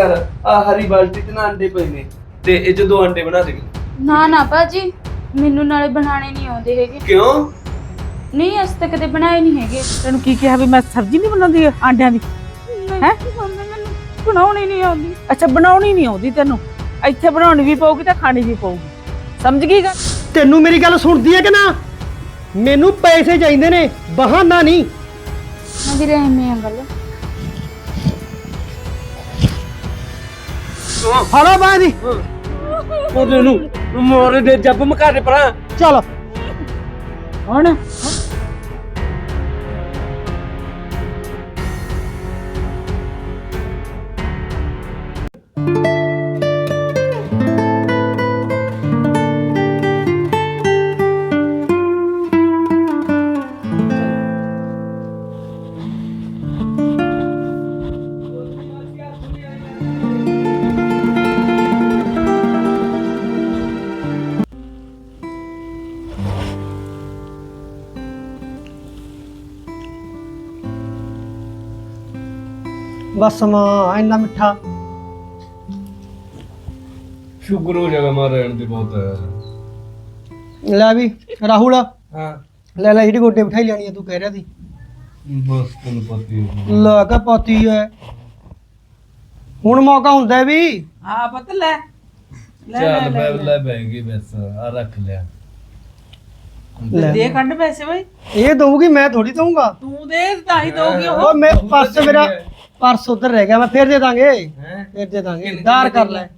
ਕਰ ਆ ਹਰੀ ਬਾਲਟੀ ਤੇ ਨਾ ਅੰਡੇ ਪਏ ਨੇ ਤੇ ਇਹ ਚ ਦੋ ਅੰਡੇ ਬਣਾ ਦੇ ਨਾ ਨਾ ਭਾਜੀ ਮੈਨੂੰ ਨਾਲੇ ਬਣਾਣੇ ਨਹੀਂ ਆਉਂਦੇ ਹੈਗੇ। ਕਿਉਂ? ਨਹੀਂ ਅਸ ਤੱਕ ਕਦੇ ਬਣਾਏ ਨਹੀਂ ਹੈਗੇ। ਤੈਨੂੰ ਕੀ ਕਿਹਾ ਵੀ ਮੈਂ ਸਬਜ਼ੀ ਨਹੀਂ ਬਣਾਉਂਦੀ ਆਂਡਿਆਂ ਦੀ? ਹੈਂ? ਮੰਮੀ ਮੈਨੂੰ ਬਣਾਉਣੀ ਨਹੀਂ ਆਉਂਦੀ। ਅੱਛਾ ਬਣਾਉਣੀ ਨਹੀਂ ਆਉਂਦੀ ਤੈਨੂੰ। ਇੱਥੇ ਬਣਾਉਣੀ ਵੀ ਪਊਗੀ ਤੇ ਖਾਣੀ ਵੀ ਪਊਗੀ। ਸਮਝ ਗਈ ਗੱਲ? ਤੈਨੂੰ ਮੇਰੀ ਗੱਲ ਸੁਣਦੀ ਹੈ ਕਿ ਨਾ? ਮੈਨੂੰ ਪੈਸੇ ਚਾਹੀਦੇ ਨੇ ਬਹਾਨਾ ਨਹੀਂ। ਮੈਂ ਵੀਰੇ ਐਵੇਂ ਆ ਗੱਲ। ਫੜੋ ਬਾਹ ਦੀ ਉਹਦੇ ਨੂੰ ਮੋਰੇ ਦੇ ਜੱਬ ਮਕਾ ਦੇ ਪਰਾਂ ਬਸ ਮਾਂ ਇੰਨਾ ਮਿੱਠਾ। ਸ਼ੁਕਰ ਹੋ ਜਾਗਾ ਮਾਰ ਰਹਿਣ ਦੇ ਬਹੁਤ ਲੈ ਵੀ ਰਾਹੁਲ ਹਾਂ। ਲੈ ਲੈ ਜਿਹੜੀ ਗੋਡੇ ਬਿਠਾਈ ਲੈਣੀ ਹੈ ਤੂੰ ਕਹਿ ਰਿਹਾ ਸੀ। ਬਸ ਤੈਨੂੰ ਪਤੀ ਲੈ ਕੇ ਪਤੀ ਹੈ ਹੁਣ ਮੌਕਾ ਹੁੰਦਾ ਹੈ ਵੀ। ਹਾਂ ਪਤਾ ਲੈ। ਚੱਲ ਮੈਂ ਲੈ। ਗਈ ਬਸ ਆ ਰੱਖ ਲਿਆ। ਲੈ। ਦੇ ਕੱਢ ਪੈਸੇ ਬਈ। ਇਹ ਦਊਗੀ ਮੈਂ ਥੋੜੀ ਦਊਂਗਾ। ਤੂੰ ਦੇ ਤਾਂ ਹੀ ਦੋਗੀ ਉਹ। ਉਹ ਮੈਂ ਪਰਸ ਮੇਰਾ ਪਰਸ ਉਧਰ ਰਹਿ ਗਿਆ ਮੈਂ ਫੇਰ ਦੇ ਦਾਂਗੇ। ਹੈ? ਫੇਰ ਦੇ ਦਾਂਗੇ। ਦਾਰ ਕਰ ਲੈ।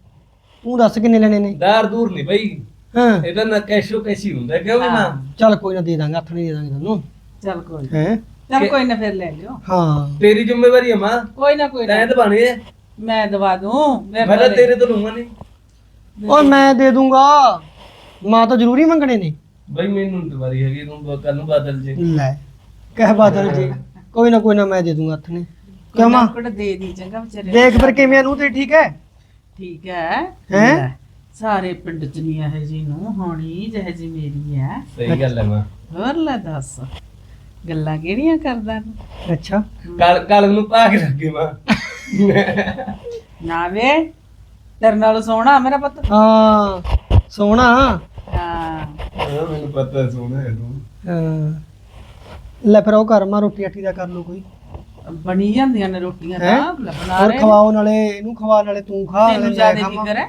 ਤੂੰ ਦੱਸ ਕਿੰਨੇ ਲੈਣੇ ਨੇ? ਦਾਰ ਦੂਰ ਨਹੀਂ ਬਈ। ਹਾਂ। ਇਹਦਾ ਨਾ ਕੈਸ਼ੋ ਕੈਸੀ ਹੁੰਦਾ ਕਿਉਂ ਵੀ ਨਾ? ਚੱਲ ਕੋਈ ਨਾ ਦੇ ਦਾਂਗੇ ਹੱਥ ਨਹੀਂ ਦੇ ਦਾਂਗੇ ਤੁਹਾਨੂੰ। ਚੱਲ ਕੋਈ ਹੈ? ਚੱਲ ਕੋਈ ਨਾ ਫਿਰ ਲੈ ਲਿਓ। ਹਾਂ। ਤੇਰੀ ਜ਼ਿੰਮੇਵਾਰੀ ਹੈ ਮਾਂ। ਕੋਈ ਨਾ ਕੋਈ ਨਾ। ਦਬਾਣੇ ਹੈ। ਮੈਂ ਦਵਾ ਦੂੰ। ਮੇਰੇ ਮੈਂ ਤਾਂ ਤੇਰੇ ਤੋਂ ਲੂੰਗਾ ਨਹੀਂ। ਓਏ ਮੈਂ ਦੇ ਦੂੰਗਾ। ਮਾਂ ਤਾਂ ਜ਼ਰੂਰੀ ਮੰਗਣੇ ਨੇ। ਬਈ ਮੈਨੂੰ ਨੀ ਦਵਾਰੀ ਹੈਗੀ ਤੂੰ ਕੱਲ ਨੂੰ ਬਦਲ ਜੇ। ਲੈ ਕਹਿ ਬਾਦਲ ਜੀ। ਕੋਈ ਨਾ ਕੋਈ ਨਾ ਮੈਂ ਦੇ ਦੂੰਗਾ ਹੱਥ ਨੇ। ਕਿਉਂ ਮਾਂ? ਕੁੜ ਦੇ ਦੀ ਚੰਗਾ ਵਿਚਾਰੇ ਦੇਖ ਫਿਰ ਕਿਵੇਂ ਨੂੰ ਤੇ ਠੀਕ ਹੈ? ਠੀਕ ਹੈ। ਹੈਂ? ਲੈ, ਸਾਰੇ ਪਿੰਡ ਚ ਨਹੀਂ ਇਹ ਜੀ ਨੂੰ ਹੋਣੀ ਜਿਹੇ ਜੀ ਮੇਰੀ ਹੈ। ਸਹੀ ਗੱਲ ਹੈ ਮਾਂ। ਹੋਰ ਲੈ ਦੱਸ ਗੱਲਾਂ ਕਿਹੜੀਆਂ ਕਰਦਾ ਤੂੰ? ਅੱਛਾ। ਕੱਲ ਕੱਲ ਨੂੰ ਭਾਗ ਲੱਗੇ ਮਾਂ। ਨਾ ਵੇ ਤੇਰੇ ਨਾਲ ਸੋਹਣਾ ਮੇਰਾ ਪੁੱਤ? ਹਾਂ ਸੋਹਣਾ। ਹਾਂ। ਹਾਂ, ਮੈਨੂੰ ਪਤਾ ਸੋਹਣਾ ਹੈ ਤੂੰ। ਹਾਂ। ਲੈ ਫਿਰ ਉਹ ਕਰ ਮਾ ਰੋਟੀ ਆਟੀ ਦਾ ਕਰ ਲੋ ਕੋਈ। ਬਣੀ ਜਾਂਦੀਆਂ ਨੇ ਰੋਟੀਆਂ? ਤਾਂ ਬਣਾ ਹੋਰ ਰਹੇ ਖਵਾਓ ਨਾਲੇ ਇਹਨੂੰ ਖਵਾ ਨਾਲੇ ਤੂੰ ਖਾ ਨਾਲੇ ਤੈਨੂੰ ਮੈਂ ਜ਼ਿਆਦਾ ਖਾਵਾਂ। ਫਿਕਰ ਹੈ?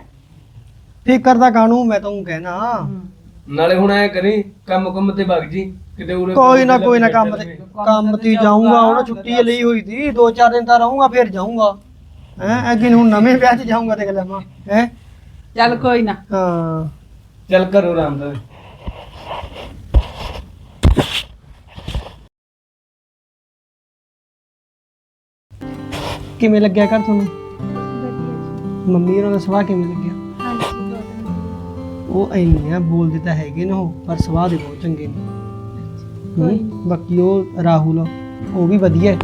ਫਿਕਰ ਦਾ ਕਾਹਨੂੰ ਮੈਂ ਤਾਂ ਉਹ ਕਹਿਣਾ। ਨਾਲੇ ਹੁਣ ਐ ਕਰੀ ਕੰਮ ਕੰਮ ਤੇ ਵਗ ਜੀ ਕਿਤੇ ਉਰੇ ਕੋਈ ਨਾ ਕੋਈ ਨਾ ਕੰਮ ਤੇ ਕੰਮ ਤੇ ਜਾਊਂਗਾ ਹੁਣ ਛੁੱਟੀ ਲਈ ਹੋਈ ਸੀ ਦੋ ਚਾਰ ਦਿਨ ਤਾਂ ਰਹੂੰਗਾ ਫਿਰ ਜਾਊਂਗਾ। ਹੈ ਅੱਗੇ ਹੁਣ ਨਵੇਂ ਵਿਆਹ 'ਚ ਜਾਊਂਗਾ ਤੇ ਗੱਲਾਂ ਹੈ? ਚੱਲ ਕੋਈ ਨਾ। ਹਾਂ। ਚੱਲ ਕਰੋ ਰਾਮ ਦਾ ਕਿਵੇਂ ਲੱਗਿਆ ਕਰ ਤੁਹਾਨੂੰ? ਵਧੀਆ ਮੰਮੀ ਉਹਨਾਂ ਦਾ ਸੁਭਾਅ ਕਿਵੇਂ ਲੱਗਿਆ? ਜੀ ਹਾਂਜੀ ਬਹੁਤ ਉਹ ਐਨੇ ਆ ਬੋਲਦੇ ਤਾਂ ਹੈਗੇ ਨੇ ਉਹ ਪਰ ਸੁਭਾਅ ਦੇ ਬਹੁਤ ਚੰਗੇ ਨੇ। ਹੂੰ ਬਾਕੀ ਉਹ ਰਾਹੁਲ ਉਹ ਵੀ ਵਧੀਆ ਹੈ।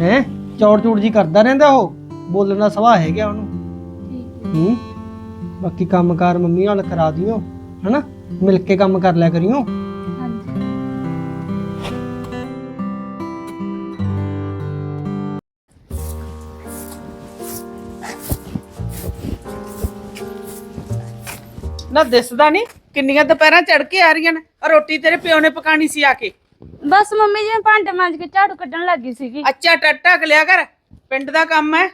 ਹੈਂ? ਚੌੜ ਚੂੜ ਜੀ ਕਰਦਾ ਰਹਿੰਦਾ ਉਹ ਬੋਲਣ ਦਾ ਸੁਭਾਅ ਹੈਗਾ ਉਹਨੂੰ। ਠੀਕ ਹੈ। ਹੂੰ ਬਾਕੀ ਕੰਮਕਾਰ ਮੰਮੀ ਨਾਲ ਕਰਾ ਦਿਓ ਹਨਾ? ਮਿਲ ਕੇ ਕੰਮ ਕਰ ਲਿਆ ਕਰਿਓ। ਨਾ ਦਿਸਦਾ ਨਹੀਂ ਕਿੰਨੀਆਂ ਦੁਪਹਿਰਾਂ ਚੜ ਕੇ ਆ ਰਹੀਆਂ ਨੇ ਆਹ ਰੋਟੀ ਤੇਰੇ ਪਿਓ ਨੇ ਪਕਾਣੀ ਸੀ ਆ ਕੇ। ਬਸ ਮੰਮੀ ਜੀ ਮੈਂ ਭਾਂਡੇ ਮਾਂਜ ਕੇ ਝਾੜੂ ਕੱਢਣ ਲੱਗੀ ਸੀਗੀ। ਅੱਛਾ ਟੱਟਾ ਲਿਆ ਕਰ ਪਿੰਡ ਦਾ ਕੰਮ ਹੈ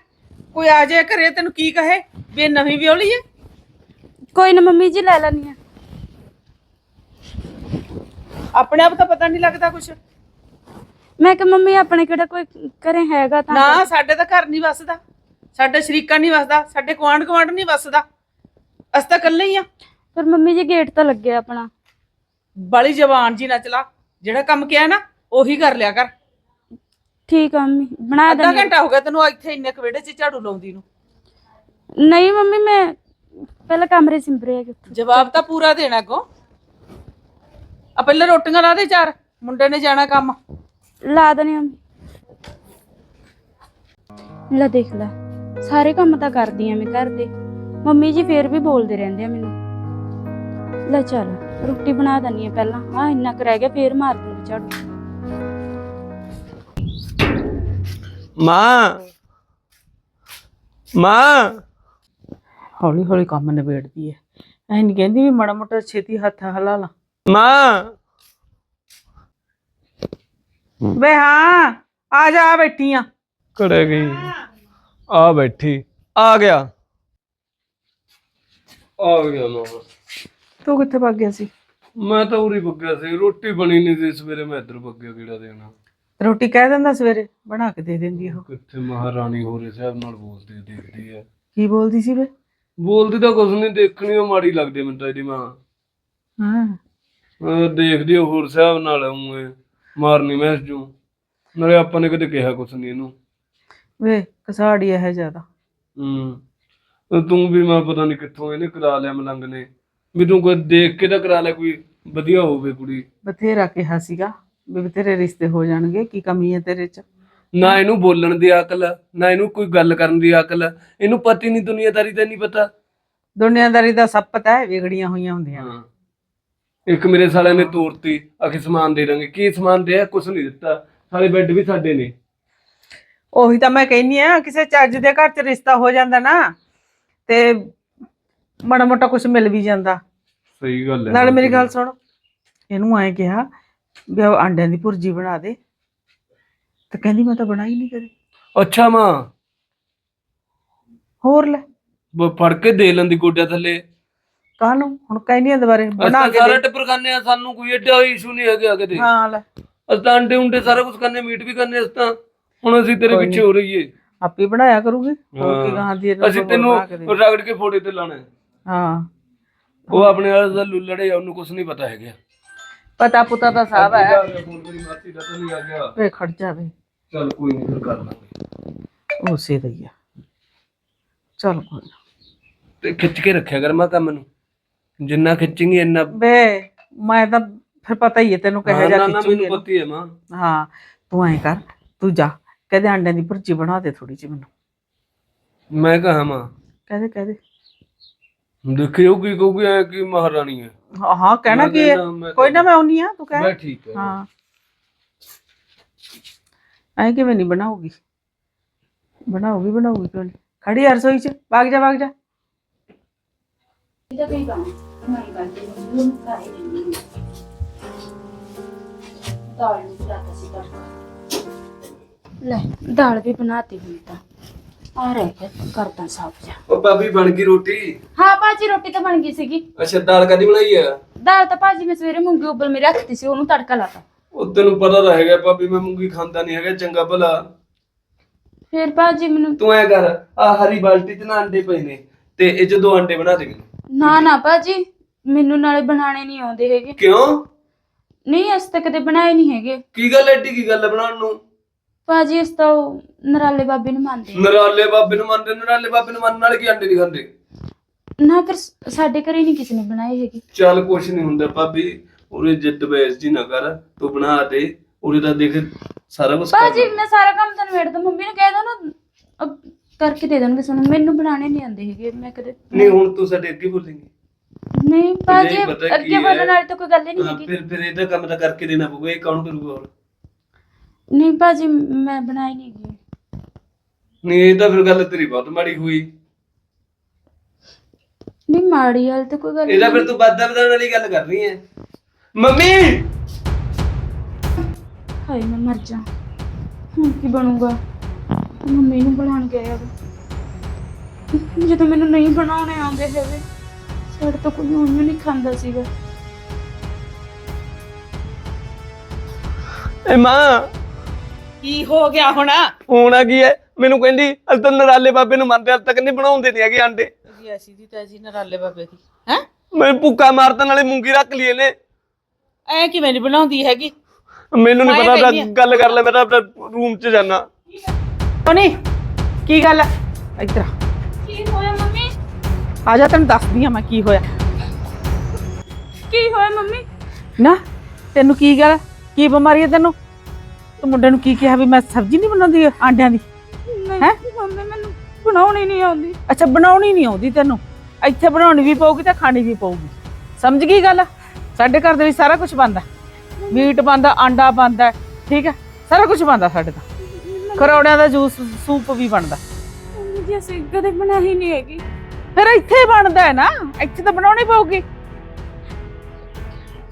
ਕੋਈ ਆ ਜਾਏ ਘਰੇ ਤੈਨੂੰ ਕੀ ਕਹੇ ਵੀ ਇਹ ਨਵੀਂ ਵਿਹੋਲੀ ਹੈ? ਕੋਈ ਨਾ ਮੰਮੀ ਜੀ ਲੈ ਲੈਣੀ ਆ ਆਪਣੇ ਆਪ ਤਾਂ ਪਤਾ ਨਹੀਂ ਲੱਗਦਾ ਕੁਛ। ਮੈਂ ਕਿ ਮੰਮੀ ਆਪਣੇ ਕਿਹੜਾ ਕੋਈ ਘਰੇ ਹੈਗਾ ਤਾਂ? ਨਾ ਸਾਡੇ ਤਾਂ ਘਰ ਨਹੀਂ ਵਸਦਾ। ਸਾਡੇ ਸ਼ਰੀਕਾ ਨਹੀਂ ਵਸਦਾ ਸਾਡੇ ਕੁਆਂਢ ਕੁਆਂਢ ਨਹੀਂ ਵਸਦਾ। ਅਸੀਂ ਤਾਂ ਇਕੱਲੇ ਹੀ ਆ ਫਿਰ ਮੰਮੀ ਜੀ ਗੇਟ ਤਾਂ ਲੱਗਿਆ ਆਪਣਾ। ਬੜੀ ਜ਼ਬਾਨ ਜੀ ਨਾ ਚਲਾ ਜਿਹੜਾ ਕੰਮ ਕਿਹਾ ਨਾ ਉਹੀ ਕਰ ਲਿਆ ਕਰ। ਠੀਕ ਆ ਮੰਮੀ ਬਣਾ ਅੱਧਾ ਘੰਟਾ ਹੋ ਗਿਆ ਤੈਨੂੰ ਇੱਥੇ ਇੰਨੇ ਕੁ ਵਿਹੜੇ 'ਚ ਝਾੜੂ ਲਾਉਂਦੀ ਨੂੰ। ਨਹੀਂ ਮੰਮੀ ਮੈਂ ਪਹਿਲਾਂ ਕਮਰੇ ਸਿੰਬਰੇ ਆ ਕਿੱਥੇ ਜਵਾਬ ਤਾਂ ਪੂਰਾ ਦੇਣਾ ਕੋ ਆ ਪਹਿਲਾਂ ਰੋਟੀਆਂ ਲਾ ਦੇ ਚਾਰ ਮੁੰਡੇ ਨੇ ਜਾਣਾ ਕੰਮ। ਲਾ ਦਨੇ ਮੰਮੀ। ਲੈ ਦੇਖ ਲੈ ਸਾਰੇ ਕੰਮ ਤਾਂ ਕਰਦੀ ਆ ਮੈਂ ਘਰ ਦੇ। ਮੰਮੀ ਜੀ ਫੇਰ ਵੀ ਬੋਲਦੇ ਰਹਿੰਦੇ ਆ ਮੈਨੂੰ। ਲੈ ਚੱਲ ਰੋਟੀ ਬਣਾ ਦਨੀ ਆ ਪਹਿਲਾਂ। ਆ ਇੰਨਾ ਕੁ ਰਹਿ ਗਿਆ ਫੇਰ ਮਾਰ ਦੂੰਗੀ ਝਾੜੂ। ਮਾਂ। ਮਾਂ। ਹੌਲੀ ਹੌਲੀ ਕੰਮ ਨਿਬੇੜਦੀ ਐ ਐ ਨਹੀਂ ਕਹਿੰਦੀ ਵੀ ਮਾੜਾ ਮੋਟਾ ਛੇਤੀ ਹੱਥ ਹਲਾ ਲਾ। ਮਾਂ। ਵੇ ਹਾਂ ਆ ਜਾ ਆ ਬੈਠੀ ਆ। ਕੜੇ ਗਈ। ਆ ਬੈਠੀ। ਆ ਗਿਆ। ਆ ਗਿਆ ਮਾਂ। ਤੂੰ ਕਿੱਥੇ ਭੱਗ ਗਿਆ ਸੀ? ਮੈਂ ਤਾਂ ਉਰੀ ਬੱਗਿਆ ਸੀ ਰੋਟੀ ਬਣੀ ਨਹੀਂ ਸੀ ਸਵੇਰੇ ਮੈਂ ਇੱਧਰ ਬੱਗਿਆ ਕਿਹੜਾ ਦੇਣਾ। ਰੋਟੀ ਕਹਿ ਦਿੰਦਾ ਸਵੇਰੇ? ਬਣਾ ਕੇ ਦੇ ਦਿੰਦੀ ਉਹ। ਕਿੱਥੇ ਮਹਾਰਾਣੀ ਹੋ ਰਹੇ ਸਾਹਿਬ ਨਾਲ ਬੋਲਦੀ ਦੇਖਦੀ ਹੈ ਕੀ ਬੋਲਦੀ ਸੀ ਵੇ ਬੋਲਦੀ ਤਾਂ ਕੁਝ ਨਹੀਂ ਦੇਖਣੀ ਉਹ ਮਾੜੀ ਲੱਗਦੀ ਮੈਨੂੰ ਤਾਂ ਇਹਦੀ ਮਾਂ। ਹਾਂ। ਅਹ ਦੇਖਦੀ ਉਹ ਹੋਰ ਸਾਹਿਬ ਨਾਲ ਉਵੇਂ ਮਾਰਨੀ ਮੈਂ ਜੂ। ਨਾਲੇ ਆਪਾਂ ਨੇ ਕਦੇ ਕਿਹਾ ਕੁਛ ਨਹੀਂ ਇਹਨੂੰ। ਵੇ ਕਸਾੜੀ ਇਹ ਜ਼ਿਆਦਾ ਹੂੰ। ਤੂੰ ਵੀ ਮੈਂ ਪਤਾ ਨਹੀਂ ਕਿੱਥੋਂ ਇਹਨੇ ਕਰਾ ਲਿਆ ਮਲੰਗ ਨੇ। ਤੂੰ ਕੋਈ ਦੇਖ ਕੇ ਤਾਂ ਕਰਾ ਲੈ ਕੋਈ ਵਧੀਆ ਹੋਵੇ ਕੁੜੀ। ਬਥੇਰਾ ਕਿਹਾ ਸੀਗਾ ਵੀ ਤੇਰੇ ਰਿਸ਼ਤੇ ਹੋ ਜਾਣਗੇ ਕੀ ਕਮੀ ਹੈ ਤੇਰੇ ਚ? ਨਾ ਇਹਨੂੰ ਬੋਲਣ ਦੀ ਅਕਲ ਨਾ ਇਹਨੂੰ ਕੋਈ ਗੱਲ ਕਰਨ ਦੀ ਅਕਲ ਇਹਨੂੰ ਪਤੀ ਨਹੀਂ ਦੁਨੀਆਦਾਰੀ ਦਾ ਨਹੀਂ ਪਤਾ। ਦੁਨੀਆਦਾਰੀ ਦਾ ਸਭ ਪਤਾ ਹੈ ਵਿਗੜੀਆਂ ਹੋਈਆਂ ਹੁੰਦੀਆਂ। ਹਾਂ। ਇੱਕ ਮੇਰੇ ਸਾਲਿਆਂ ਨੇ ਤੋੜਤੀ ਆਖੇ ਸਮਾਨ ਦੇ ਦਾਂਗੇ। ਕੀ ਸਮਾਨ ਦੇ ਕੁਛ ਨਹੀਂ ਦਿੱਤਾ। ਸਾਲੇ ਬੈੱਡ ਵੀ ਸਾਡੇ ਨੇ। ਉਹੀ ਤਾਂ ਮੈਂ ਕਹਿੰਨੀ ਆ ਕਿਸੇ ਚੱਜ ਦੇ ਘਰ ਚ ਰਿਸ਼ਤਾ ਹੋ ਜਾਂਦਾ ਨਾ ਤੇ ਮਾੜਾ ਮੋਟਾ ਕੁਝ ਮਿਲ ਵੀ ਜਾਂਦਾ। ਸਹੀ ਗੱਲ ਹੈ ਨਾਲ ਮੇਰੀ ਗੱਲ ਸੁਣ ਇਹਨੂੰ ਐਂ ਕਿਹਾ ਵੀ ਉਹ ਆਂਡਿਆਂ ਦੀ ਭੁਰਜੀ ਬਣਾ ਦੇ। ਤੇ ਕਹਿੰਦੀ ਮੈਂ ਤਾਂ ਬਣਾਈ ਨਹੀਂ ਕਦੇ। ਅੱਛਾ ਮਾਂ। ਹੋਰ ਲੈ। ਬ- ਫੜ ਕੇ ਦੇ ਲੈਂਦੀ ਗੋਡਿਆਂ ਥੱਲੇ। ਕਾਹ ਨੂੰ ਹੁਣ ਕਹਿੰਦੀ ਆ ਦੁਬਾਰੇ ਬਣਾ ਅਸਾਂ ਕੇ ਸਾਰਾ ਦੇ। ਟੱਪਰ ਕਰਨੇ ਆ ਸਾਨੂੰ ਕੋਈ ਏਡਾ ਇਸ਼ੂ ਨਹੀਂ ਹੈਗਾ ਕਿਤੇ ਹਾਂ ਲੈ। ਅਸਾਂ ਅੰਡੇ ਉਂਡੇ ਸਾਰਾ ਕੁਝ ਕਰਨੇ ਮੀਟ ਵੀ ਕਰਨੇ ਅਸਾਂ ਤਾਂ। ਹੁਣ ਅਸੀਂ ਤੇਰੇ ਕੋਈ ਪਿੱਛੇ ਹੋ ਰਹੀਏ। ਆਪੇ ਬਣਾਇਆ ਕਰੂਗੀ। ਹੋਰ ਕੀ ਹਾਂ। ਗਾਂ ਦੀ ਇਹਨੂੰ ਅਸੀਂ ਹੋਰ ਤੈਨੂੰ ਬਣਾ ਕੇ ਦੇ। ਰਗੜ ਕੇ ਫੋੜੇ ਤੇ ਲਾਣਾ ਹੈ। ਹਾਂ। ਉਹ ਆਪਣੇ ਵਾਲੇ ਦਾ ਲੁੱਲੜੇ ਆ ਉਹਨੂੰ ਕੁਝ ਨਹੀਂ ਪਤਾ ਹੈਗਾ। ਪਤਾ ਪੁੱਤਾ ਤਾਂ ਸਭ ਹੈ। ਫੋਨ ਕਰੀ ਮਾਤੀ ਦਾ ਤਾਂ ਨਹੀਂ ਆ ਗਿਆ। ਵੇ ਖੜ ਜਾਵੇ ਚੱਲ ਕੋਈ ਨਹੀਂ ਫਿਰ ਕਰ ਲਾਂਗੇ। ਉਸੇ ਦਾ ਹੀ ਆ। ਚਲ ਕੋਈ ਨਾ। ਤੇ ਖਿੱਚ ਕੇ ਰੱਖਿਆ ਕਰ ਮੈਂ ਕੰਮ ਨੂੰ। ਜਿੰਨਾ ਖਿੱਚेंगे ਇੰਨਾ ਵੇ ਮੈਂ ਤਾਂ ਫਿਰ ਪਤਾ ਹੀ ਹੈ ਤੈਨੂੰ ਕਹੇ ਜਾ ਨਾ ਨਾ ਖਿੱਚੂਗੀ ਮੈਨੂੰ ਪਤੀ ਹੈ ਮਾਂ। ਹਾਂ ਤੂੰ ਐਂ ਕਰ ਤੂੰ ਜਾ। ਕਹਦੇ ਅੰਡਿਆਂ ਦੀ ਭੁਰਜੀ ਬਣਾ ਦੇ ਥੋੜੀ ਜਿਹੀ ਮੈਨੂੰ। ਮੈਂ ਕਹਾ ਮਾਂ। ਕਹਦੇ ਕਹਦੇ। ਦੇਖਿਓ ਕੀ ਕਹੂਗੀ ਐ ਕੀ ਮਹਾਰਾਣੀ ਹੈ ਹਾਂ ਹਾਂ ਕਹਿਣਾ ਮੈਂ ਕੀ ਹੈ ਮੈਂ ਕੋਈ ਨਾ ਮੈਂ ਆਉਣੀ ਆ ਤੂੰ ਮੈਂ ਕਹਿ ਠੀਕ ਹੈ ਹਾਂ। ਐ ਕਿਵੇਂ ਨਹੀਂ ਬਣਾਉਗੀ ਬਣਾਉਗੀ ਬਣਾਉਗੀ ਕਿਉਂ ਨਹੀਂ? ਖੜੀ ਆ ਰਸੋਈ ਚ ਭਾਗ ਜਾ ਭਾਗ ਜਾ। ਇਹਦਾ ਕੋਈ ਕੰਮ ਮੈਂ ਕਰਦੀ ਹਾਂ ਉਹਨੂੰ ਖਾਈ ਦਿੰਦੀ ਦਾਲ ਨੂੰ ਬਰਾਤਾ ਸੀ ਤੜਕਾ। ਲੈ ਦਾਲ ਵੀ ਬਣਾਤੀ ਹੁਣ ਤਾਂ। ਆ ਰਹਿ ਕਰਦਾ ਸਾਫ਼ ਜਾ। ਉਹ ਭਾਬੀ ਬਣ ਗਈ ਰੋਟੀ? ਹਾਂ ਭਾਜੀ ਰੋਟੀ ਤਾਂ ਬਣ ਗਈ ਸੀਗੀ। ਅੱਛਾ ਦਾਲ ਕਦੀ ਬਣਾਈ ਹੈ ਦਾਲ ਤਾਂ ਭਾਜੀ ਮੈਂ ਸਵੇਰੇ ਮੂੰਗੀ ਉੱਬਲ ਮੇ ਰੱਖਤੀ ਸੀ ਉਹਨੂੰ ਤੜਕਾ ਲਾਤਾ। ਉਹ ਤੈਨੂੰ ਪਤਾ ਤਾਂ ਹੈਗਾ ਭਾਬੀ ਮੈਂ ਮੂੰਗੀ ਖਾਂਦਾ ਨਹੀਂ ਹੈਗਾ ਚੰਗਾ ਭਲਾ। ਫਿਰ ਭਾਜੀ ਮੈਨੂੰ ਤੂੰ ਐ ਕਰ ਆ ਹਰੀ ਬਾਲਟੀ 'ਚ ਨਾ ਅੰਡੇ ਪਏ ਨੇ ਤੇ ਇਹ 'ਚ ਦੋ ਅੰਡੇ ਬਣਾ ਦੇ ਮੈਨੂੰ। ਨਾ ਨਾ ਭਾਜੀ ਮੈਨੂੰ ਨਾਲੇ ਬਣਾਣੇ ਨਹੀਂ ਆਉਂਦੇ ਹੈਗੇ। ਕਿਉਂ? ਨਹੀਂ ਅਸ ਤੱਕ ਕਦੇ ਬਣਾਏ ਨਹੀਂ ਹੈਗੇ। ਕੀ ਗੱਲ ਐਡੀ ਕੀ ਗੱਲ ਬਣਾਉਣ ਨੂੰ? ਭਾਜੀ ਇਸ ਤਾਂ ਉਹ ਨਰਾਲੇ ਬਾਬੇ ਨੂੰ ਮੰਨਦੇ। ਨਰਾਲੇ ਬਾਬੇ ਨੂੰ ਮੰਨਦੇ ਨਰਾਲੇ ਬਾਬੇ ਨੂੰ ਮੰਨਣ ਵਾਲੇ ਕੀ ਅੰਡੇ ਨਹੀਂ ਖਾਂਦੇ? ਨਾ ਫਿਰ ਸ- ਸਾਡੇ ਘਰੇ ਨਹੀਂ ਕਿਸੇ ਨੇ ਬਣਾਏ ਹੈਗੇ। ਚੱਲ ਕੁਛ ਨਹੀਂ ਹੁੰਦਾ ਭਾਬੀ ਉਹਨੇ ਜਿੱਦ ਬੈਸ ਜੀ ਨਾ ਕਰ ਤੂੰ ਬਣਾ ਦੇ ਉਹਦੇ ਤਾਂ ਦੇਖ ਸਾਰਾ ਕੁਝ ਭਾਜੀ ਮੈਂ ਸਾਰਾ ਕੰਮ ਤਾਂ ਨਿਬੇੜਦਾ ਮੰਮੀ ਨੂੰ ਕਹਿ ਦੋ ਨਾ ਅਹ ਕਰਕੇ ਦੇ ਦੇਣਗੇ ਸਾਨੂੰ। ਮੈਨੂੰ ਬਣਾਣੇ ਨਹੀਂ ਆਉਂਦੇ ਹੈਗੇ ਮੈਂ ਕਦੇ ਨਹੀਂ ਹੁਣ ਤੂੰ ਸਾਡੇ ਅੱਗੇ ਬੋਲੇਂਗੀ। ਨਹੀਂ ਭਾਜੀ ਪਤਾ ਕੀ ਅੱਗੇ ਹੈ? ਬੋਲਣ ਵਾਲੀ ਤਾਂ ਕੋਈ ਗੱਲ ਹੀ ਨਹੀਂ ਹਾਂ ਹੈਗੀ। ਫਿਰ ਫਿਰ ਇਹਦਾ ਕੰਮ ਤਾਂ ਕਰਕੇ ਦੇਣਾ ਪਊਗਾ ਇਹ ਕੌਣ ਕਰੂਗਾ ਹੁਣ? ਨਹੀਂ ਭਾਜੀ ਮੈਂ ਬਣਾਈ ਨਹੀਂ ਹੈਗੀ। ਨਹੀਂ ਇਹ ਤਾਂ ਫਿਰ ਗੱਲ ਤੇਰੀ ਬਹੁਤ ਮਾੜੀ ਹੋਈ। ਨਹੀਂ ਮਾੜੀ ਹਾਲ ਤਾਂ ਕੋਈ ਗੱਲ ਇਹਦਾ ਫਿਰ ਤੂੰ ਵਾਦਾ ਵਧਾਉਣ ਵਾਲੀ ਗੱਲ ਕਰ ਰਹੀ ਹੈ। ਮੰਮੀ! ਹਾਏ ਮੈਂ ਮਰ ਜਾ। ਹੁਣ ਕੀ ਬਣੂਗਾ? ਮੰਮੀ ਨੂੰ ਬਣਾਉਣ ਗਿਆ ਵਾ ਜਦੋਂ ਮੈਨੂੰ ਨਹੀਂ ਬਣਾਉਣੇ ਆਉਂਦੇ ਹੈਗੇ ਸਾਡੇ ਤੋਂ ਕੋਈ ਹੁਣ ਨਹੀਂ ਖਾਂਦਾ ਸੀਗਾ। ਏ ਮਾਂ ਕੀ ਹੋ ਗਿਆ ਹੁਣ? ਹੋਣਾ ਕੀ ਹੈ? ਮੈਨੂੰ ਕਹਿੰਦੀ ਅਲ ਤਾਂ ਨਰਾਲੇ ਬਾਬੇ ਨੂੰ ਮੰਨਦੇ ਅਲ ਤੱਕ ਨਹੀਂ ਬਣਾਉਂਦੇ ਨਹੀਂ ਹੈਗੇ ਅੰਡੇ ਜੀ ਐਸੀ ਦੀ ਤੈਸੀ ਨਰਾਲੇ ਬਾਬੇ ਦੀ। ਹੈ? ਮੈਂ ਭੁੱਕਾ ਮਾਰਤਨ ਵਾਲੇ ਮੂੰਗੀ ਰੱਖ ਲਈ ਇਹਨੇ। ਐ ਕਿਵੇਂ ਨਹੀਂ ਬਣਾਉਂਦੀ ਹੈਗੀ? ਮੈਨੂੰ ਨਹੀਂ ਪਤਾ ਗੱਲ ਕਰ ਲੈ ਮੈਂ ਤਾਂ ਆਪਣੇ ਰੂਮ 'ਚ ਜਾਣਾ ਕੋਨੀ ਕੀ ਗੱਲ ਹੈ ਇੱਧਰ ਆ। ਕੀ ਹੋਇਆ ਮੰਮੀ? ਆ ਜਾ ਤੈਨੂੰ ਦੱਸਦੀ ਆ ਮੈਂ ਕੀ ਹੋਇਆ। ਕੀ ਹੋਇਆ ਮੰਮੀ? ਨਾ ਤੈਨੂੰ ਕੀ ਗੱਲ ਕੀ ਬਿਮਾਰੀ ਹੈ ਤੈਨੂੰ? ਤੂੰ ਮੁੰਡੇ ਨੂੰ ਕੀ ਕਿਹਾ ਵੀ ਮੈਂ ਸਬਜ਼ੀ ਨਹੀਂ ਬਣਾਉਂਦੀ ਆਂਡਿਆਂ ਦੀ? ਨਹੀਂ ਹੈਂ? ਮੰਮੀ ਮੈਨੂੰ ਬਣਾਉਣੀ ਨਹੀਂ ਆਉਂਦੀ। ਅੱਛਾ ਬਣਾਉਣੀ ਨਹੀਂ ਆਉਂਦੀ ਤੈਨੂੰ? ਇੱਥੇ ਬਣਾਉਣੀ ਵੀ ਪਊਗੀ ਤੇ ਖਾਣੀ ਵੀ ਪਊਗੀ। ਸਮਝ ਗਈ ਗੱਲ? ਸਾਡੇ ਘਰ ਦੇ ਵਿੱਚ ਸਾਰਾ ਕੁਝ ਬਣਦਾ। ਮੀਟ ਬਣਦਾ ਆਂਡਾ ਬਣਦਾ ਠੀਕ ਹੈ? ਸਾਰਾ ਕੁਝ ਬਣਦਾ ਸਾਡੇ ਤਾਂ। ਕਰੌੜਿਆਂ ਦਾ ਜੂਸ ਸੂਪ ਵੀ ਬਣਦਾ। ਜੀ ਅਸੀਂ ਕਦੇ ਬਣਾਈ ਨਹੀਂ ਹੈਗੀ। ਫਿਰ ਇੱਥੇ ਬਣਦਾ ਹੈ ਨਾ? ਇੱਥੇ ਤਾਂ ਬਣਾਉਣੀ ਪਊਗੀ।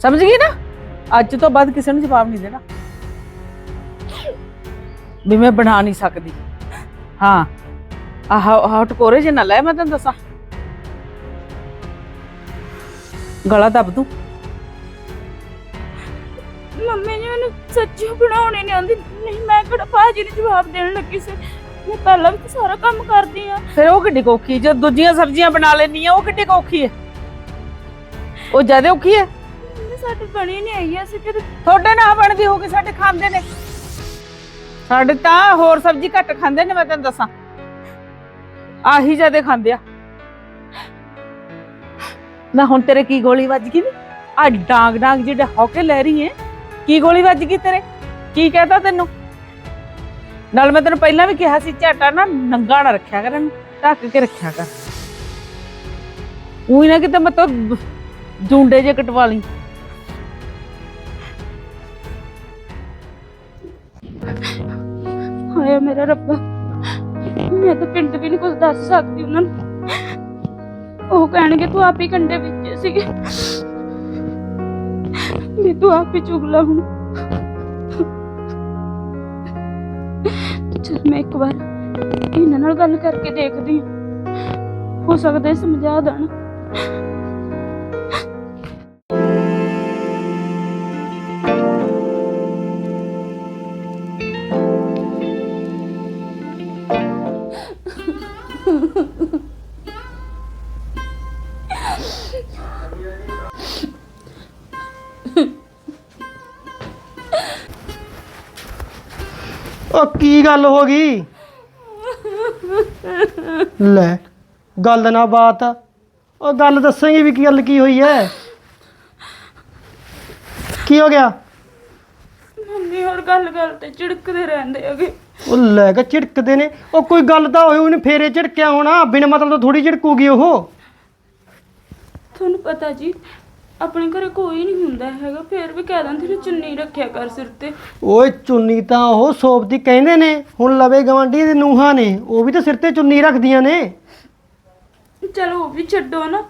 ਸਮਝ ਗਈ ਨਾ? ਅੱਜ ਤੋਂ ਬਾਅਦ ਕਿਸੇ ਨੂੰ ਜਵਾਬ ਨਹੀਂ ਦੇਣਾ। ਵੀ ਮੈਂ ਬਣਾ ਨਹੀਂ ਸਕਦੀ। ਹਾਂ ਆਹ ਆਹ ਟਕੋਰੇ ਜੇ ਨਾ ਲੈ ਮੈਂ ਤੈਨੂੰ ਦੱਸਾਂ। ਗਲਾ ਦੱਬ ਦੂੰ। ਮੰਮੀ ਜੀ ਮੈਨੂੰ ਸੱਚੀ ਬਣਾਉਣੀ ਨਹੀਂ ਆਉਂਦੀ। ਨਹੀਂ ਮੈਂ ਕਿਹੜਾ ਭਾਜੀ ਨੂੰ ਜਵਾਬ ਦੇਣ ਲੱਗੀ ਸੀ। ਮੈਂ ਪਹਿਲਾਂ ਵੀ ਤਾਂ ਸਾਰਾ ਕੰਮ ਕਰਦੀ ਆ। ਫਿਰ ਉਹ ਕਿੱਡੀ ਕੁ ਔਖੀ ਜਦ ਦੂਜੀਆਂ ਸਬਜ਼ੀਆਂ ਬਣਾ ਲੈਣੀ ਆ ਉਹ ਕਿੱਡੀ ਕੁ ਔਖੀ ਹੈ ਉਹ ਜ਼ਿਆਦਾ ਔਖੀ ਹੈ ਸਾਡੀ ਬਣੀ ਨਹੀਂ ਆਈ ਅਸੀਂ ਫਿਰ ਤੁਹਾਡੇ ਨਾਲ ਬਣਦੀ ਹੋਊਗੀ ਸਾਡੇ ਖਾਂਦੇ ਨੇ। ਸਾਡੇ ਤਾਂ ਹੋਰ ਸਬਜ਼ੀ ਘੱਟ ਖਾਂਦੇ ਨੇ, ਮੈਂ ਤੈਨੂੰ ਦੱਸਾਂ। ਆਹੀ ਜਿਆਦੇ ਖਾਂਦੇ ਆ। ਨਾ ਹੁਣ ਤੇਰੇ ਕੀ ਗੋਲੀ ਵੱਜ ਗਈ ਨੀ? ਆ ਡਾਂਗ ਡਾਂਗ ਜਿਹੜੇ ਹੌਕੇ ਲੈ ਰਹੀ ਹੈ ਕੀ ਗੋਲੀ ਵੱਜ ਗਈ ਤੇਰੇ? ਕੀ ਕਹਤਾ ਤੈਨੂੰ? ਨਾਲ ਮੈਂ ਤੈਨੂੰ ਪਹਿਲਾਂ ਵੀ ਕਿਹਾ ਸੀ, ਝਾਟਾ ਨਾ ਨੰਗਾ ਨਾ ਰੱਖਿਆ ਕਰ ਢੱਕ ਕੇ ਰੱਖਿਆ ਕਰ। ਉਹੀ ਨਾ ਕਿਤੇ ਮੈਂ ਤਾਂ ਜੁੰਡੇ ਜੇ ਕਟਵਾ ਲਈ। ਮੇਰਾ ਰੱਬਾ। ਮੈਂ ਤਾਂ ਪਿੰਡ ਵੀ ਨਹੀਂ ਕੁਝ ਦੱਸ ਸਕਦੀ ਉਹਨਾਂ ਨੂੰ। ਉਹ ਕਹਿਣਗੇ ਤੂੰ ਆਪ ਹੀ ਕੰਡੇ ਵਿੱਚ ਸੀਗੇ। ਵੀ ਤੂੰ ਆਪ ਹੀ ਚੁਗਲਾ ਹੁਣ। ਚਲ ਮੈਂ ਇੱਕ ਵਾਰ ਇਹਨਾਂ ਨਾਲ ਗੱਲ ਕਰਕੇ ਦੇਖਦੀ ਹਾਂ। ਹੋ ਸਕਦਾ ਇਹ ਸਮਝਾ ਦੇਣ। ਉਹ ਕੀ ਗੱਲ ਹੋ ਗਈ? ਲੈ ਗੱਲ ਨਾ ਬਾਤ। ਉਹ ਗੱਲ ਦੱਸਾਂਗੇ ਵੀ ਕੀ ਗੱਲ ਕੀ ਹੋਈ ਹੈ ਕੀ ਹੋ ਗਿਆ? ਮੰਮੀ ਹੋਰ ਗੱਲ ਗੱਲ ਤੇ ਝਿੜਕਦੇ ਰਹਿੰਦੇ ਹੈਗੇ। ਉਹ ਲੈ ਕੇ ਝਿੜਕਦੇ ਨੇ। ਉਹ ਕੋਈ ਗੱਲ ਤਾਂ ਹੋਈ ਉਹਨੇ ਫੇਰੇ ਝਿੜਕਿਆ ਹੋਣਾ। ਬਿਨ ਮਤਲਬ ਤੋਂ ਥੋੜੀ ਝਿੜਕੂਗੀ ਉਹ। ਤੁਹਾਨੂੰ ਪਤਾ ਜੀ ਆਪਣੇ ਘਰੇ ਕੋਈ ਨਹੀਂ ਹੁੰਦਾ ਹੈਗਾ ਫੇਰ ਵੀ ਕਹਿ ਦਿੰਦੇ ਨੇ ਚੁੰਨੀ ਰੱਖਿਆ ਕਰ ਸਿਰ ਤੇ। ਓਏ ਚੁੰਨੀ ਤਾਂ ਉਹ ਸੋਪ ਦੀ ਕਹਿੰਦੇ ਨੇ ਹੁਣ ਲਵੇ ਗਵਾਂਢੀ ਦੇ ਨੂਹਾਂ ਨੇ ਉਹ ਵੀ ਤਾਂ ਸਿਰ ਤੇ ਚੁੰਨੀ ਰੱਖਦੀਆਂ ਨੇ। ਚਲੋ ਉਹ ਵੀ ਛੱਡੋ ਨਾ।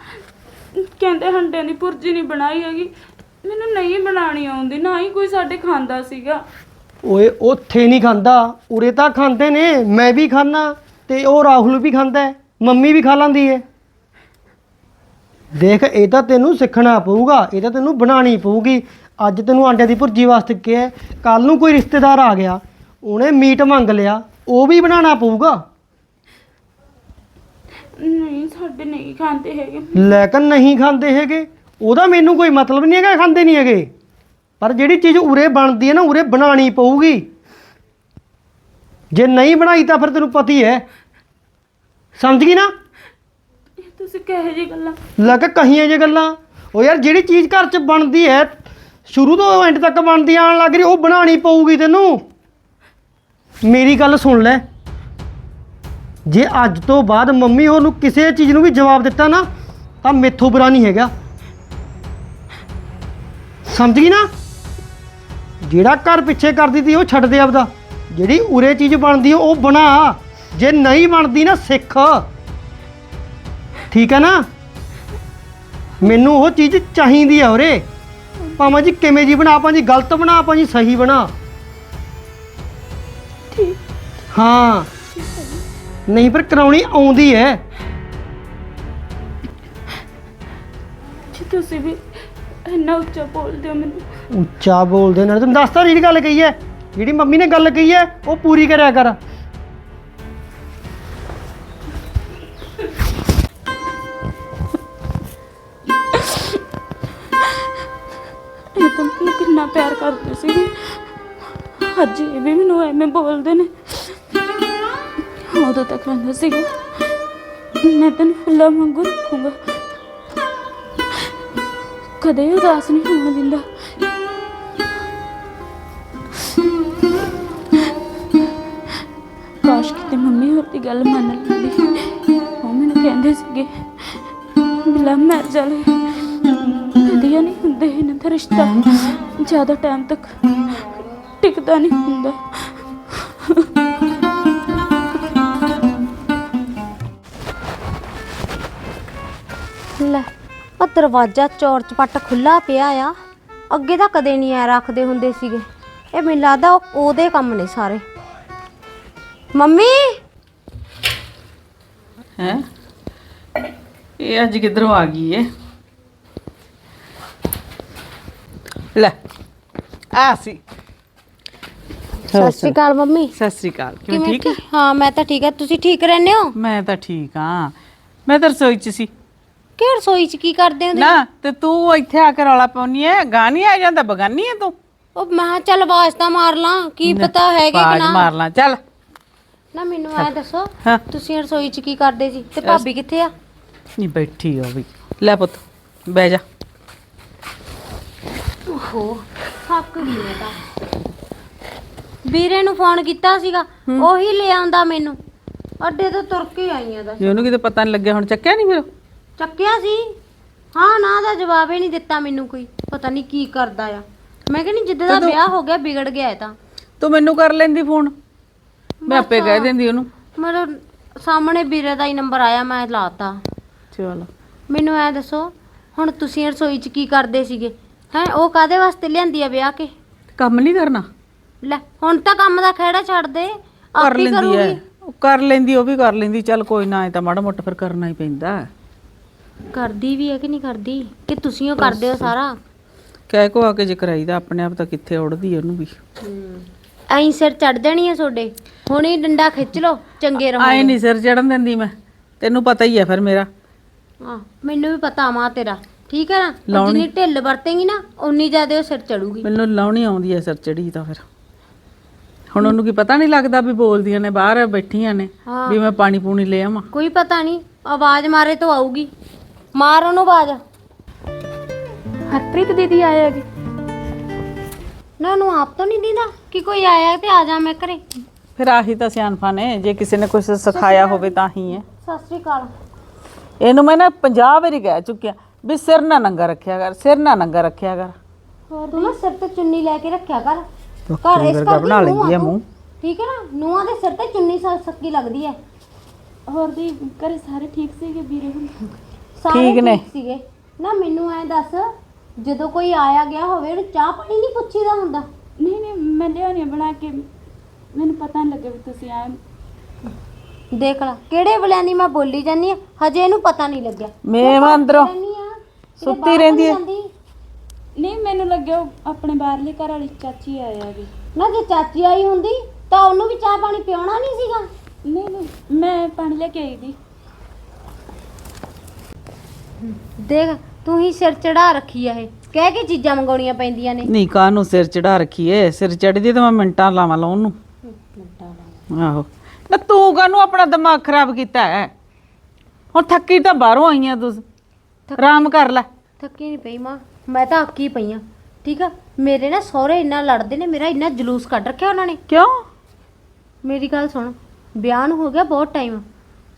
ਕਹਿੰਦੇ ਹੰਡਿਆਂ ਦੀ ਭੁਰਜੀ ਨਹੀਂ ਬਣਾਈ ਹੈਗੀ। ਮੈਨੂੰ ਨਹੀਂ ਬਣਾਣੀ ਆਉਂਦੀ ਨਾ ਹੀ ਕੋਈ ਸਾਡੇ ਖਾਂਦਾ ਸੀਗਾ। ਓਏ ਉੱਥੇ ਨਹੀਂ ਖਾਂਦਾ ਉਰੇ ਤਾਂ ਖਾਂਦੇ ਨੇ ਮੈਂ ਵੀ ਖਾਣਾ ਤੇ ਉਹ ਰਾਹੁਲ ਵੀ ਖਾਂਦਾ ਹੈ, ਮੰਮੀ ਵੀ ਖਾ ਲੈਂਦੀ ਏ। ਦੇਖ ਇਹ ਤਾਂ ਤੈਨੂੰ ਸਿੱਖਣਾ ਪਊਗਾ ਇਹ ਤਾਂ ਤੈਨੂੰ ਬਣਾਣੀ ਪਊਗੀ। ਅੱਜ ਤੈਨੂੰ ਆਂਡੇ ਦੀ ਭੁਰਜੀ ਵਾਸਤੇ ਕਿਹਾ ਕੱਲ ਨੂੰ ਕੋਈ ਰਿਸ਼ਤੇਦਾਰ ਆ ਗਿਆ ਉਹਨੇ ਮੀਟ ਮੰਗ ਲਿਆ ਉਹ ਵੀ ਬਣਾਉਣਾ ਪਊਗਾ? ਨਹੀਂ ਸਾਡੇ ਨਹੀਂ ਖਾਂਦੇ ਹੈਗੇ। ਲੈ ਕੇ ਨਹੀਂ ਖਾਂਦੇ ਹੈਗੇ ਉਹਦਾ ਮੈਨੂੰ ਕੋਈ ਮਤਲਬ ਨਹੀਂ ਹੈਗਾ ਖਾਂਦੇ ਨਹੀਂ ਹੈਗੇ। ਪਰ ਜਿਹੜੀ ਚੀਜ਼ ਉਰੇ ਬਣਦੀ ਹੈ ਨਾ ਉਰੇ ਬਣਾਣੀ ਪਊਗੀ। ਜੇ ਨਹੀਂ ਬਣਾਈ ਤਾਂ ਫਿਰ ਤੈਨੂੰ ਪਤੀ ਹੈ। ਸਮਝ ਗਈ ਨਾ? ਤੁਸੀਂ ਕਹੇ ਜੀ ਗੱਲਾਂ? ਲੱਗ ਕਹੀਆਂ ਜੇ ਗੱਲਾਂ। ਉਹ ਯਾਰ ਜਿਹੜੀ ਚੀਜ਼ ਘਰ 'ਚ ਬਣਦੀ ਹੈ, ਸ਼ੁਰੂ ਤੋਂ ਐਂਡ ਤੱਕ ਬਣਦੀ ਆਣ ਲੱਗ ਰਹੀ, ਉਹ ਬਣਾਣੀ ਪਊਗੀ ਤੈਨੂੰ। ਮੇਰੀ ਗੱਲ ਸੁਣ ਲੈ। ਜੇ ਅੱਜ ਤੋਂ ਬਾਅਦ ਮੰਮੀ ਉਹਨੂੰ ਕਿਸੇ ਚੀਜ਼ ਨੂੰ ਵੀ ਜਵਾਬ ਦਿੱਤਾ ਨਾ, ਤਾਂ ਮੇਥੋਂ ਬੁਰਾ ਨਹੀਂ ਹੈਗਾ। ਸਮਝ ਗਈ ਨਾ? ਜਿਹੜਾ ਘਰ ਪਿੱਛੇ ਕਰਦੀ ਤੀ, ਉਹ ਛੱਡ ਦੇ ਆਪਦਾ। ਜਿਹੜੀ ਉਰੇ ਚੀਜ਼ ਬਣਦੀ, ਉਹ ਬਣਾ। ਜੇ ਨਹੀਂ ਬਣਦੀ ਨਾ, ਸਿੱਖ। ਠੀਕ ਹੈ ਨਾ? ਮੈਨੂੰ ਉਹ ਚੀਜ਼ ਚਾਹੀਦੀ ਆ ਉਰੇ। ਭਾਵੇਂ ਜੀ ਕਿਵੇਂ ਜੀ ਬਣਾ ਭਾਵੇਂ ਜੀ ਗਲਤ ਬਣਾ ਭਾਵੇਂ ਜੀ ਸਹੀ ਬਣਾ। ਠੀਕ। ਹਾਂ। ਨਹੀਂ ਪਰ ਕਰਾਉਣੀ ਆਉਂਦੀ ਹੈ ਜੀ ਤੁਸੀਂ ਵੀ ਇੰਨਾ ਉੱਚਾ ਬੋਲਦੇ ਹੋ ਮੈਨੂੰ। ਉੱਚਾ ਬੋਲਦੇ ਨੇ। ਤੈਨੂੰ ਦੱਸਤਾ ਜਿਹੜੀ ਗੱਲ ਕਹੀ ਹੈ ਜਿਹੜੀ ਮੰਮੀ ਨੇ ਗੱਲ ਕਹੀ ਹੈ ਉਹ ਪੂਰੀ ਕਰਿਆ ਕਰ। ਐਵੇਂ ਬੋਲਦੇ ਨੇ। ਉਦੋਂ ਤੱਕ ਕਹਿੰਦਾ ਸੀਗਾ। ਮੈਂ ਤੈਨੂੰ ਫੁੱਲਾਂ ਵਾਂਗੂ ਰੱਖੂੰਗਾ। ਕਦੇ ਉਦਾਸ ਨਹੀਂ ਹੋਣ ਦਿੰਦਾ। ਕਾਸ਼ ਕਿਤੇ ਮੰਮੀ ਹੋਰ ਦੀ ਗੱਲ ਮੰਨ ਲੈਂਦੀ। ਉਹ ਮੈਨੂੰ ਕਹਿੰਦੇ ਸੀਗੇ, ਬਿਲਾ ਮਰ ਜਾਲੇ ਵਧੀਆ ਨਹੀਂ ਹੁੰਦੇ ਇਹਨਾਂ ਦਾ ਰਿਸ਼ਤਾ। ਜ਼ਿਆਦਾ ਟਾਈਮ ਤੱਕ ਟਿਕਦਾ ਨਹੀਂ ਹੁੰਦਾ। ਦਰਵਾਜ਼ਾ ਚੌਰ ਚਪੱਟ ਖੁੱਲਾ ਪਿਆ ਆ। ਅੱਗੇ ਤਾਂ ਕਦੇ ਨਹੀਂ ਐ ਰੱਖਦੇ ਹੁੰਦੇ ਸੀਗੇ। ਇਹ ਮੈਨੂੰ ਲੱਗਦਾ ਉਹ- ਉਹਦੇ ਕੰਮ ਨੇ ਸਾਰੇ। ਮੰਮੀ? ਹੈ? ਇਹ ਅੱਜ ਕਿੱਧਰੋਂ ਆ ਗਈ ਏ? ਲੈ ਆ ਸੀ। ਸਤਿ ਸ਼੍ਰੀ ਅਕਾਲ ਮੰਮੀ। ਸਤਿ ਸ੍ਰੀ ਅਕਾਲ। ਕਿਵੇਂ ਠੀਕ ਹੈ ਮੈਂ ਤਾਂ ਠੀਕ ਆ। ਤੁਸੀਂ ਠੀਕ ਰਹਿੰਦੇ ਹੋ? ਮੈਂ ਤਾਂ ਠੀਕ ਹਾਂ ਮੈਂ ਤਾਂ ਰਸੋਈ ਚ ਸੀ। ਕਿ ਰਸੋਈ 'ਚ ਕੀ ਕਰਦੇ ਹੋ? ਨਾ ਤੇ ਤੂੰ ਇੱਥੇ ਆ ਕੇ ਰੌਲਾ ਪਾਉਣੀ ਐ ਗਾਣੀ ਆ ਜਾਂਦਾ ਬਗਾਨੀ ਐ ਤੂੰ? ਉਹ ਮੈਂ ਕਿਹਾ ਚੱਲ ਆਵਾਜ਼ ਤਾਂ ਮਾਰ ਲਾਂ ਕੀ ਪਤਾ ਹੈਗੇ ਕਿ ਬਾਜ ਨਾ। ਮਾਰ ਲਾਂ ਚੱਲ। ਨਾ ਮੈਨੂੰ ਐ ਦੱਸੋ ਹਾਂ। ਤੁਸੀਂ ਰਸੋਈ 'ਚ ਕੀ ਕਰਦੇ ਸੀ? ਤੇ ਭਾਬੀ ਕਿੱਥੇ ਆ? ਨਹੀਂ ਬੈਠੀ ਹੋ ਵੀ। ਲੈ ਪੁੱਤ ਬਹਿ ਜਾ। ਓਹੋ ਗਈ ਮੈਂ ਤਾਂ। ਵੀਰੇ ਨੂੰ ਫੋਨ ਕੀਤਾ ਸੀਗਾ ਉਹੀ ਲੈ ਆਉਂਦਾ ਮੈਨੂੰ। ਅੱਡੇ ਤੋਂ ਤੁਰ ਕੇ ਆਈ ਆ ਦਾ ਜੇ ਉਹਨੂੰ ਕਿਤੇ ਪਤਾ ਨਹੀਂ ਲੱਗਿਆ ਹੁਣ ਚੱਕਿਆ ਨਹੀਂ ਫਿਰ ਚੱਕਿਆ ਸੀ? ਹਾਂ ਨਾ ਦਾ ਜਵਾਬ ਹੀ ਨਹੀਂ ਦਿੱਤਾ ਮੈਨੂੰ ਕੋਈ। ਪਤਾ ਨਹੀਂ ਕੀ ਕਰਦਾ ਆ। ਮੈਂ ਕਹਿੰਦੀ ਜਿੱਦਾਂ ਦਾ ਵਿਆਹ ਹੋ ਗਿਆ ਵਿਗੜ ਗਿਆ ਇਹ ਤਾਂ। ਤੂੰ ਮੈਨੂੰ ਕਰ ਲੈਂਦੀ ਫੋਨ। ਮੈਂ ਆਪੇ ਕਹਿ ਦਿੰਦੀ ਉਹਨੂੰ। ਮੇਰੇ ਸਾਹਮਣੇ ਵੀਰੇ ਦਾ ਹੀ ਨੰਬਰ ਆਇਆ ਮੈਂ ਲਾਤਾ। ਚਲ। ਮੈਨੂੰ ਐ ਦੱਸੋ ਹੁਣ ਤੁਸੀਂ ਰਸੋਈ 'ਚ ਕੀ ਕਰਦੇ ਸੀਗੇ? ਹੈ ਉਹ ਕਾਦੇ ਵਾਸਤੇ ਲਿਆਂਦੀ ਆ ਵਿਆਹ ਕੇ? ਕੰਮ ਨਹੀਂ ਕਰਨਾ? ਲੈ ਹੁਣ ਤਾਂ ਕੰਮ ਦਾ ਖਹਿੜਾ ਛੱਡ ਦੇ। ਕਰ ਆਪੇ ਲੈਂਦੀ ਕਰੂਗੀ? ਐ ਉਹ ਕਰ ਲੈਂਦੀ ਉਹ ਵੀ ਕਰ ਲੈਂਦੀ। ਚੱਲ ਕੋਈ ਨਾ ਇਹ ਤਾਂ ਮਾੜਾ ਮੋਟਾ ਫਿਰ ਕਰਨਾ ਹੀ ਪੈਂਦਾ। ਕਰਦੀ ਵੀ ਹੈ ਕਿ ਨਹੀਂ ਕਰਦੀ? ਕਿ ਤੁਸੀਂ ਉਹ ਕਰਦੇ ਹੋ ਸਾਰਾ? ਕਹਿ ਕੋ ਆ ਕੇ ਜੇ ਕਰਾਈਦਾ ਆਪਣੇ ਆਪ ਤਾਂ ਕਿੱਥੇ ਉੜਦੀ ਉਹਨੂੰ ਵੀ। ਐਂ ਸਿਰ ਚੜ ਜਾਣੀ ਹੈ ਤੁਹਾਡੇ? ਹੁਣ ਹੀ ਡੰਡਾ ਖਿੱਚ ਲਓ ਚੰਗੇ ਰਹੋ ਆਏ ਨਹੀਂ ਸਿਰ ਚੜਨ ਦਿੰਦੀ ਮੈਂ। ਤੈਨੂੰ ਪਤਾ ਹੀ ਐ ਫਿਰ ਮੇਰਾ। ਹਾਂ ਮੈਨੂੰ ਵੀ ਪਤਾ ਮਾਂ ਤੇਰਾ। ਠੀਕ ਹੈ ਨਾ? ਉਹ ਲਾਉਣੀ। ਜਿੰਨੀ ਢਿੱਲ ਵਰਤੇਂਗੀ ਨਾ ਉਨੀ ਜ਼ਿਆਦਾ ਉਹ ਸਿਰ ਚੜੂਗੀ। ਮੈਨੂੰ ਲਾਉਣੀ ਆਉਂਦੀ ਐ ਸਿਰ ਚੜੀ ਤਾਂ ਫਿਰ। ਹੁਣ ਉਹਨੂੰ ਕੀ ਪਤਾ ਨਹੀਂ ਲੱਗਦਾ ਵੀ ਬੋਲਦੀਆਂ ਨੇ ਬਾਹਰ ਬੈਠੀਆਂ ਨੇ ਹਾਂ। ਵੀ ਮੈਂ ਪਾਣੀ ਪੂਣੀ ਲੈ ਆਵਾਂ। ਕੋਈ ਪਤਾ ਨਹੀਂ ਆਵਾਜ਼ ਮਾਰੇ ਤੋਂ ਆਊਗੀ। ਮਾਰ ਉਹਨੂੰ ਆਵਾਜ਼। ਹਰਪ੍ਰੀਤ ਦੀਦੀ ਆਏ ਹੈਗੇ। ਨਾ ਉਹਨੂੰ ਆਪ ਤੋਂ ਨਹੀਂ ਦਿੰਦਾ ਕਿ ਕੋਈ ਆਇਆ ਤੇ ਆ ਜਾ ਮੈਂ ਘਰੇ। ਫਿਰ ਆਹੀ ਤਾਂ ਸਿਆਣਪਾ ਨੇ ਜੇ ਕਿਸੇ ਨੇ ਕੁਝ ਸਿਖਾਇਆ ਹੋਵੇ ਤਾਂ ਹੀ ਹੈ। ਸਤਿ ਸ੍ਰੀ ਅਕਾਲ। ਇਹਨੂੰ ਮੈਂ ਨਾ 50 ਵਾਰੀ ਕਹਿ ਚੁੱਕਿਆ ਵੀ ਸਿਰ ਨਾ ਨੰਗਾ ਰੱਖਿਆ ਕਰ ਸਿਰ ਨਾ ਨੰਗਾ ਰੱਖਿਆ ਕਰ। ਹੋਰ ਤੂੰ ਨਾ ਸਿਰ ਤੇ ਚੁੰਨੀ ਲੈ ਕੇ ਰੱਖਿਆ ਕਰ। ਘਰ ਇਸ ਕਰਕੇ ਬਣਾ ਆ ਤੂੰ। ਮੂੰਹ। ਠੀਕ ਹੈ ਨਾ? ਨੂੰਹਾਂ ਦੇ ਸਿਰ ਤੇ ਚੁੰਨੀ ਸੱਕੀ ਲੱਗਦੀ ਹੈ। ਹੋਰ ਦੀ ਘਰੇ ਸਾਰੇ ਠੀਕ ਸੀਗੇ ਵੀਰੇ ਹੁਣ? ਸਾਰੇ ਠੀਕ ਨੇ। ਸੀਗੇ। ਨਾ ਮੈਨੂੰ ਐ ਦੱਸ ਜਦੋਂ ਕੋਈ ਆਇਆ ਗਿਆ ਹੋਵੇ ਉਹਨੂੰ ਚਾਹ ਪਾਣੀ ਨਹੀਂ ਪੁੱਛੀਦਾ ਹੁੰਦਾ? ਨਹੀਂ ਨਹੀਂ ਮੈਂ ਲਿਆਉਣੀ ਬਣਾ ਕੇ। ਮੈਨੂੰ ਪਤਾ ਨਹੀਂ ਲੱਗਿਆ ਵੀ ਤੁਸੀਂ ਆਏ ਦੇਖ ਲੈ ਕਿਹੜੇ ਵੇਲਿਆਂ ਦੀ ਮੈਂ ਬੋਲੀ ਜਾਨੀ ਆ? ਹਜੇ ਇਹਨੂੰ ਪਤਾ ਨਹੀਂ ਲੱਗਿਆ। ਮੈਂ ਅੰਦਰੋਂ ਜਾਨੀ ਆ ਕਿਤੇ ਸੁੱਤੀ ਬਾਹਰ ਰਹਿੰਦੀ ਨਹੀਂ। ਜਾਂਦੀ। ਨਹੀਂ ਮੈਨੂੰ ਲੱਗਿਆ ਉਹ ਆਪਣੇ ਬਾਹਰਲੇ ਘਰ ਵਾਲੀ ਚਾਚੀ ਆਏ ਹੈਗੇ। ਨਾ ਜੇ ਚਾਚੀ ਆਈ ਹੁੰਦੀ ਤਾਂ ਉਹਨੂੰ ਵੀ ਚਾਹ ਪਾਣੀ ਪਿਉਣਾ ਨਹੀਂ ਸੀਗਾ। ਨਹੀਂ ਨਹੀਂ ਮੈਂ ਪਾਣੀ ਲੈ ਕੇ ਆਈ ਦੀ। ਦੇਖ ਤੂੰ ਹੀ ਸਿਰ ਚੜਾ ਰੱਖੀ ਆ ਇਹ। ਕਹਿ ਕੇ ਚੀਜ਼ਾਂ ਮੰਗਾਉਣੀਆਂ ਪੈਂਦੀਆਂ ਨੇ। ਨਹੀਂ ਕਾਹਨੂੰ ਸਿਰ ਚੜਾ ਰੱਖੀਏ ਸਿਰ ਚੜਦੀ ਤਾਂ ਮੈਂ ਮਿੰਟਾਂ ਲਾਵਾਂ ਲਾਉਣ ਨੂੰ। ਆਹੋ। ਨਾ ਤੂੰ ਕਾਹਨੂੰ ਆਪਣਾ ਦਿਮਾਗ ਖਰਾਬ ਕੀਤਾ ਹੈ? ਹੁਣ ਥੱਕੀ ਤਾਂ ਬਾਹਰੋਂ ਆਈਆਂ ਤੂੰ। ਆਰਾਮ ਕਰ ਲੈ। ਥੱਕੀ ਨਹੀਂ ਪਈ ਮਾਂ। ਮੈਂ ਤਾਂ ਅੱਕੀ ਪਈ ਆ। ਠੀਕ ਆ? ਮੇਰੇ ਨਾ ਸਹੁਰੇ ਇੰਨਾ ਲੜਦੇ ਨੇ ਮੇਰਾ ਇੰਨਾ ਜਲੂਸ ਕੱਢ ਰੱਖਿਆ ਉਹਨਾਂ ਨੇ। ਕਿਉਂ? ਮੇਰੀ ਗੱਲ ਸੁਣ। ਵਿਆਹ ਨੂੰ ਹੋ ਗਿਆ ਬਹੁਤ ਟਾਈਮ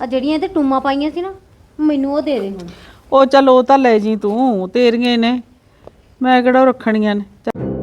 ਆ ਜਿਹੜੀਆਂ ਤੇ ਟੂਮਾਂ ਪਾਈਆਂ ਸੀ ਨਾ ਮੈਨੂੰ ਉਹ ਦੇ ਦੇ ਹੁਣ। ਉਹ ਚੱਲ ਉਹ ਤਾਂ ਲੈ ਜੀ ਤੂੰ, ਤੇਰੀਆਂ ਹੀ ਨੇ ਮੈਂ ਕਿਹੜਾ ਉਹ ਰੱਖਣੀਆਂ ਨੇ ਚੱਲ।